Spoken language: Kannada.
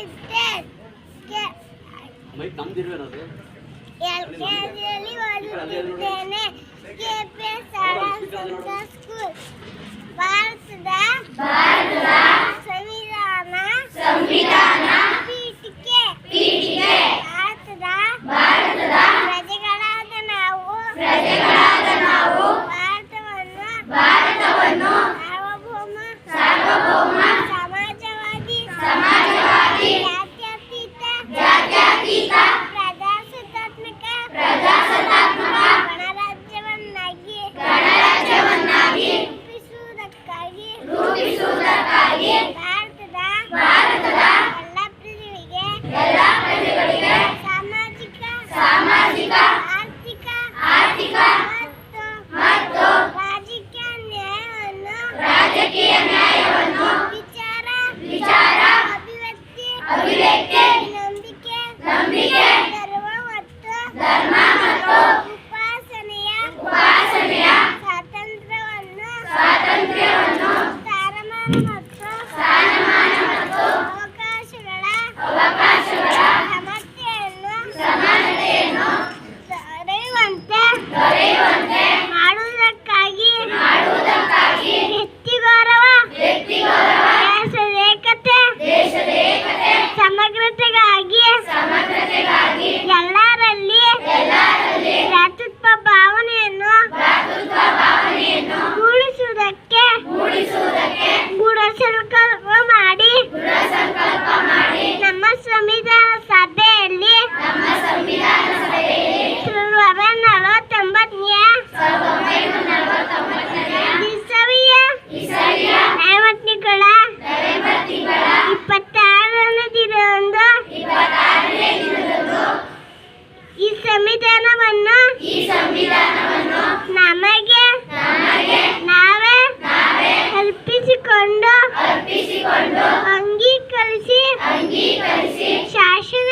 is dead. ಎಲ್ ಕೆ ಜಿಯಲ್ಲಿ ಓದುತ್ತಿದ್ದೇನೆ ಕೆ ಪಿ ಸರಸ್ವತ Bye. 你本心，小心。